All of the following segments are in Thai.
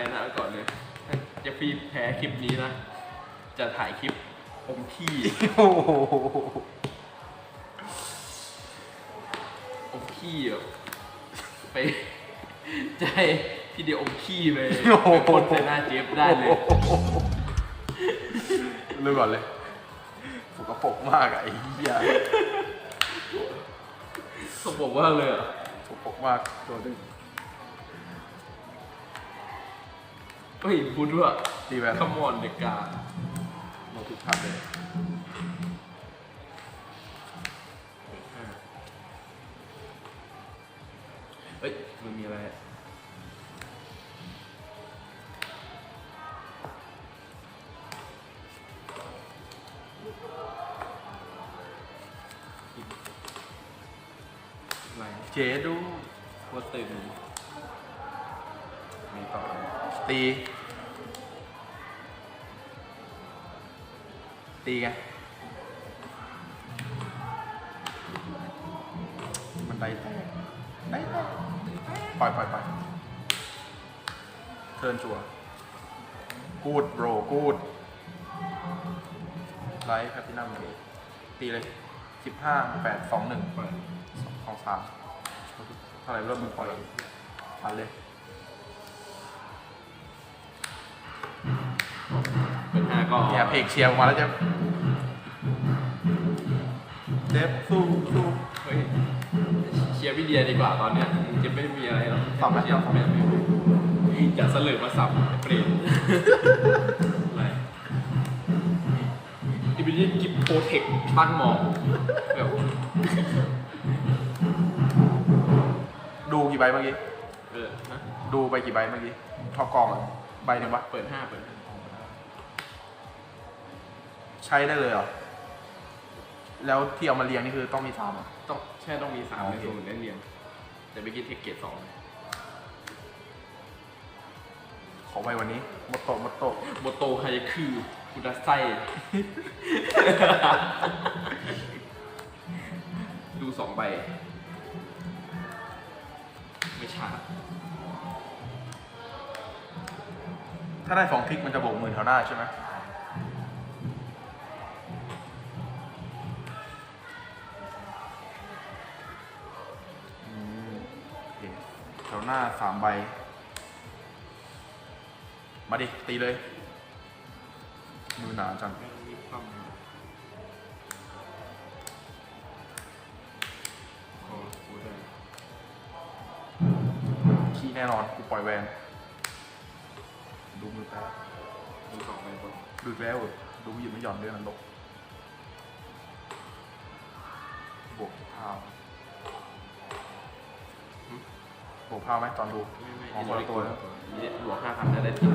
พ้นะไว้ก่อนเลยถ้าเจฟฟี่แพ้คลิปนี้นะ จะถ่ายคลิปอมขี้โอ้โหอมขี้แบบไปจะให้พี่เดียวอมขี้ไปไปพ่นใส่หน้าเจฟได้เลยเริ่มก่อนเลยสกปรกมากอะไอ้เหี้ยเขาบอกว่าเลยอะสกปรกมากตัวนึง เฮ้ยพูดด้ว่าตีแวนขมอนเด็กกาโนทุกทับเลยเฮ้ยมันมีอะไรอะอะไรเจดูว่าตึงมีต่อ ตี ตีไงมันได้แตกได้แตกปล่อยปล่อยปล่อยเทิร์นจัวกูดโบรกูดไลท์แพตตินัมเลยตีเลยสิบห้าแปดสองหนึ่งเปิดสองสามเท่าไหร่เริ่มมือปล่อยผ่านเลย ก็เนี่ยเพกเชียร์ออกมาแล้วจะเดฟสู้สู้เฮ้ยเชียร์พี่เดียดีกว่าตอนเนี้ยจะไม่มีอะไรหรอกสับไหมเชียร์สับไหมไม่ไม่จะเสลือมาสับเปรตอะไรที่เป็นกิฟโปรเทคตั้งหมองแบบดูกี่ใบเมื่อกี้ เออนะดูไปกี่ใบเมื่อกี้ท็อปกองอะใบหนึ่งปะเปิดห้าเปิดห้า ใช้ได้เลยเหรอ แล้วที่เอามาเรียงนี่คือต้องมีสามเหรอ ต้องแช่ต้องมีสามโอในเคโซนได้เรียงแต่เมื่อกี้เทคเกตสองขอไว้วันนี้มดโตะมดโตะโมโตไฮคือคุดาไซ ดูสองใบ ไม่ช้าถ้าได้สองคลิกมันจะบวกหมื่นแถวหน้าใช่ไหม หน้าสามใบ มาดิ ตีเลย มือหนาจัง ขี้แน่นอน กูปล่อยแวน ดูมือแป๊บดูสองใบก่อนดูแล้วเออดูไม่หยุดไม่หย่อนด้วยนันลกบวกพา วบวกพาวไหมตอนดูไม่ไม่อ๋อคนละตัวนะนี่บวกห้าพันได้ได้ที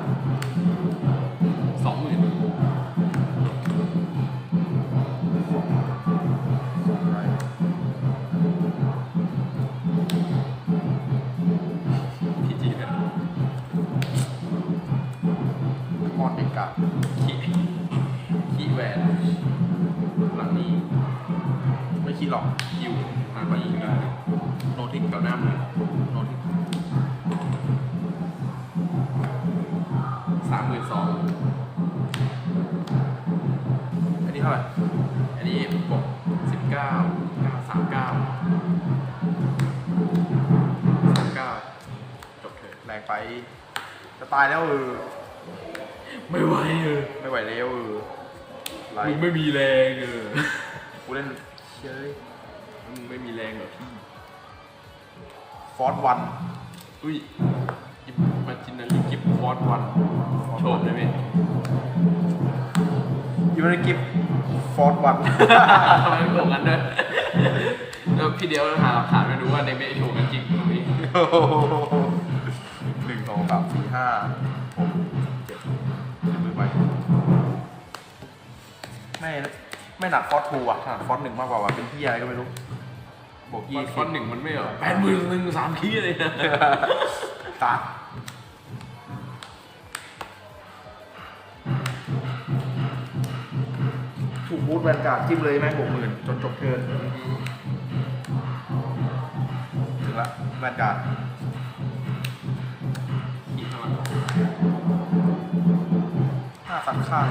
สองหมื่นไรพีจีเนี่ยมอนเด็กกะขี้ขี้แหวนหลังนี้ ไม่คิดหรอกคิวทางไปอีกได้ โนทิกกับหน้ามือโนทิกสามหมื่นสองอันนี้เท่าไหร่ อันนี้บวกสิบเก้าเก้าสามเก้าสามเก้าจบเถอะแรงไป จะตายแล้วเออ ไม่ไหวเออ ไม่ไหวแล้วเออไรมึงไม่มีแรงเออ กูเล่นเชยมึงไม่มีแรงเหรอพี่ ฟอร์ดวันอุ้ยยิบมาจินนารีกิฟฟอร์ดวันโชว์ได้ไหมยูนิกิฟฟอร์ดวันทำไมไม่โชว์กันด้วยแล้วพี่เดียวหาหลักฐานไม่รู้ว่าในเมโชว์กันจริงหรือไม่หนึ่งสองสามสี่ห้าหกเจ็ดมือไปไม่ไม่หนักฟอสทูอะถนัดฟอสหนึ่งมากกว่าว่ะเป็นที่อะไรก็ไม่รู้ บวกยี่ยี่สิฟอบนหนึ่งมันไม่เหรอแปดหมื่นหนึ่งสามคีย์เลยนะตาถูกบูทแวนการ์ดจิ้มเลยไหมบวกหมื่นจนจบเทิร์นถึงละแวนการ์ดคีย์เท่าไหร่ห้าสันข้าง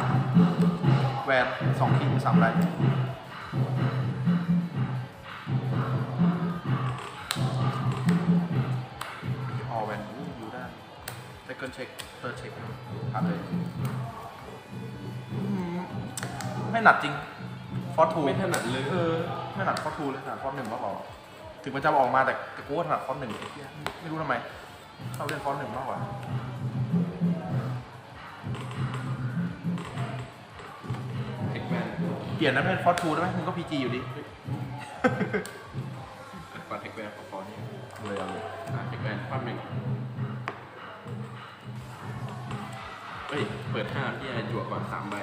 แวนสองขีดสามไร เซคันเช็คเติร์ดเช็คผ่านเลยอืมไม่หนัดจริง ฟอร์ทูไม่ถนัดเลยเออไม่ถนัดฟอร์ทูเลยถนัดฟอร์หนึ่งมากกว่าถึงมันจะออกมาแต่แต่กูก็ถนัดฟอร์หนึ่งไอ้เหี้ยไม่รู้ทำไมชอบเล่นฟอร์หนึ่งมากกว่าเทคแมนเปลี่ยนนะเป็นฟอร์ทูได้ไหมมึงก็พีจีอยู่ดิก่อนเทคแมนพอๆนี่เลยเอาเลยอ่าเทคแมนปั้มหนึ่ง เปิดห้าพี่ไอจั่วก่อนสามใบ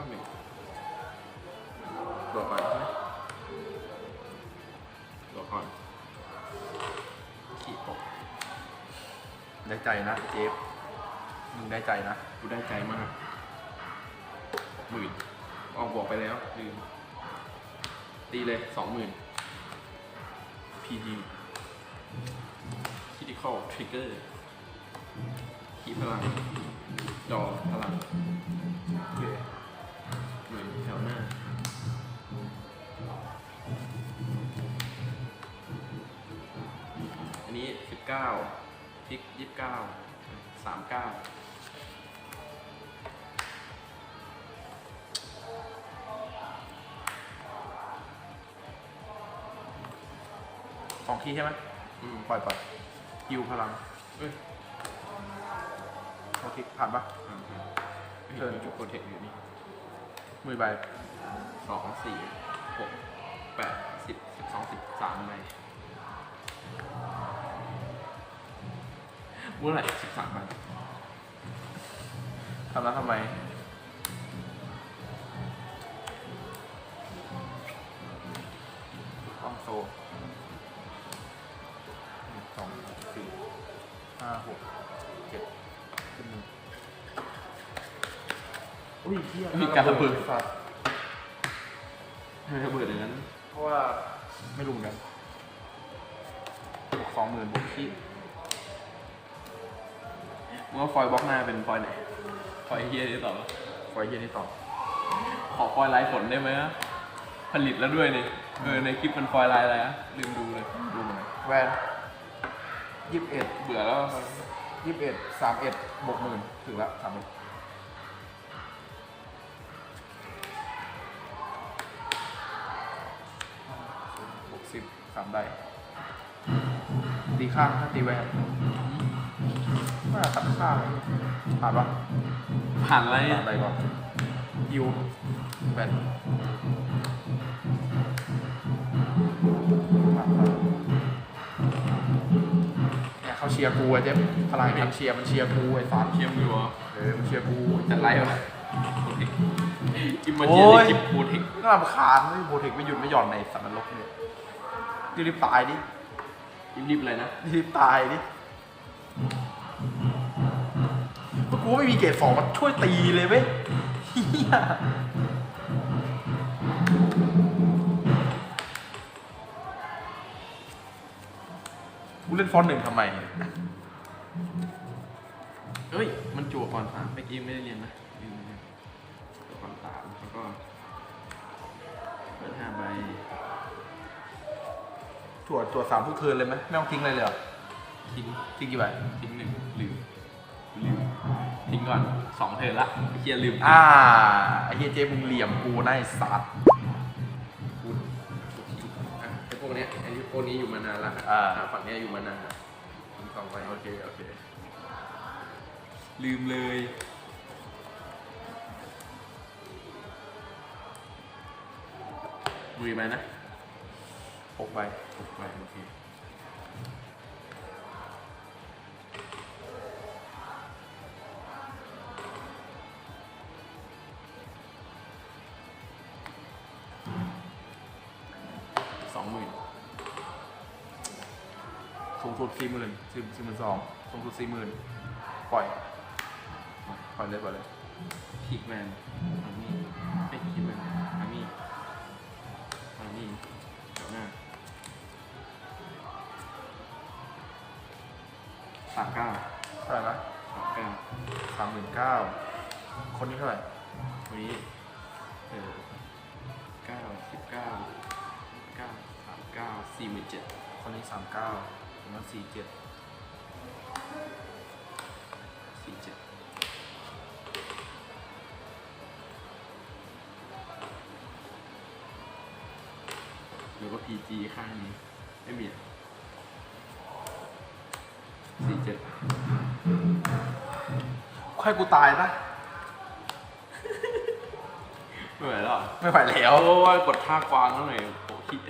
ข้อหนึ่งตัวก่อนใช่ไหมตัวก่อนขี่ปกได้ใจนะเจฟมึงได้ใจนะกูได้ใจมากหมื่นออกบอกไปแล้วลืมตีเลยสองหมื่น PG คิดิคอลทริกเกอร์ขีพลังดอพลังโอเค หมื่นแถวหน้าอันนี้สิบเก้าพลิกยี่สิบเก้าสามเก้าสองคีย์ใช่ไหมอืมปล่อยปล่อยฮิวพลังเอ้ยโอเคผ่านปะอ่าอ่าเฮ้ยเชิญมีจุดโปรเทคอยู่นี่ มือใบสองสี่หกแปดสิบสิบสองสิบสามใบเมื่อไหร่สิบสามใบทำแล้วทำไมคอมโซหนึ่งสองสี่ห้าหก อุ้ยเฮียมีการระเบิด สัตว์ทำไมระเบิดอย่างนั้นเพราะว่าไม่รู้เหมือนกันบวกสองหมื่นบวกขี้มึงว่าฟอยล์บล็อกหน้าเป็นฟอยล์ไหน ฟอยล์เฮียนี่ต่อปะไว้เย็นนี้ต่อ ขอฟอยล์ลายฝนได้ไหมอะผลิตแล้วด้วยนี่เออในคลิปมันฟอยล์ลายอะไรอะลืมดูเลย ดูมันแวนยี่สิบเอ็ดเบื่อแล้ว ยี่สิบเอ็ดสามเอ็ดบวกหมื่นถึงละสามหมื่น สิบสามได้ตีข้างถ้าตีแวนน่าตัดข้างผ่านปะผ่านอะไรผ่าอะนอะไรก่อนยูแวนผ่านผ่านเนี่ยเขาเชียร์กูอะเจ๊พลังทำเชียร์มันเชียร์กูไอ้สัสเชียมอยู่เหรอเออมันเชียร์กูจัดไรวะโปรเทคอิมมาโอ้เจียยในคลิปโปรเทคน่ารำคาญไม่โบเทคไม่หยุดไม่หย่อนในสัตว์น รกเนี่ยรีบๆตายดิรีบๆเลยนะรีบๆตายดิพวกกูไม่มีเกรดสองมาช่วยตีเลยเว้ยเฮียกูเล่นฟอนต์หนึ่งทำไมเอ้ย มันจั่วก่อนสามเมื่อกี้ไม่ได้เรียนนะลืมเรียจั่วก่อนสามแล้วก็ ตรวจตรวจสามทุกเทิร์นเลยไหมไม่ต้องทิ้งเลยเลยเหรอทิ้งทิ้งกี่ใบทิ้งหนึ่งลืมลืมทิ้งก่อนสองเทิร์นละไอ้เฮียลืมอ่าไอ้เฮียเจ๊มึงเหลี่ยมกูนะไอ้สัตว์พูดอะไอ้พวกเนี้ยอันนี้ตัวนี้อยู่มานานแล้วอ่าฝั่งเนี้ยอยู่มานานผมสองไปโอเคโอเคลืมเลยมือไปนะ หกใบหกไปโอเคสองหมื่นสูงสุดสี่หมื่นสี่สี่หมื่นสองสูงสุดสี่หมื่นปล่อย ปล่อยเลยปล่อยเลยพิกแมน สามเก้าเท่าไหร่นะสามเก้าสามหมื่นเก้าคนนี้เท่าไหร่วันนี้เออเก้าสิบเก้าเก้าสามเก้าสี่หมื่นเจ็ดคนนี้สามเก้าคนนั้นสี่เจ็ดสี่เจ็ดหรือว่า PG ข้างนี้ไม่มี จ็ดใครกูตายนะไม่ไหวแล้วเหรอไม่ไหวแล้วโอ้ยกดท่ากวางแล้วหน่อยโอ้คิด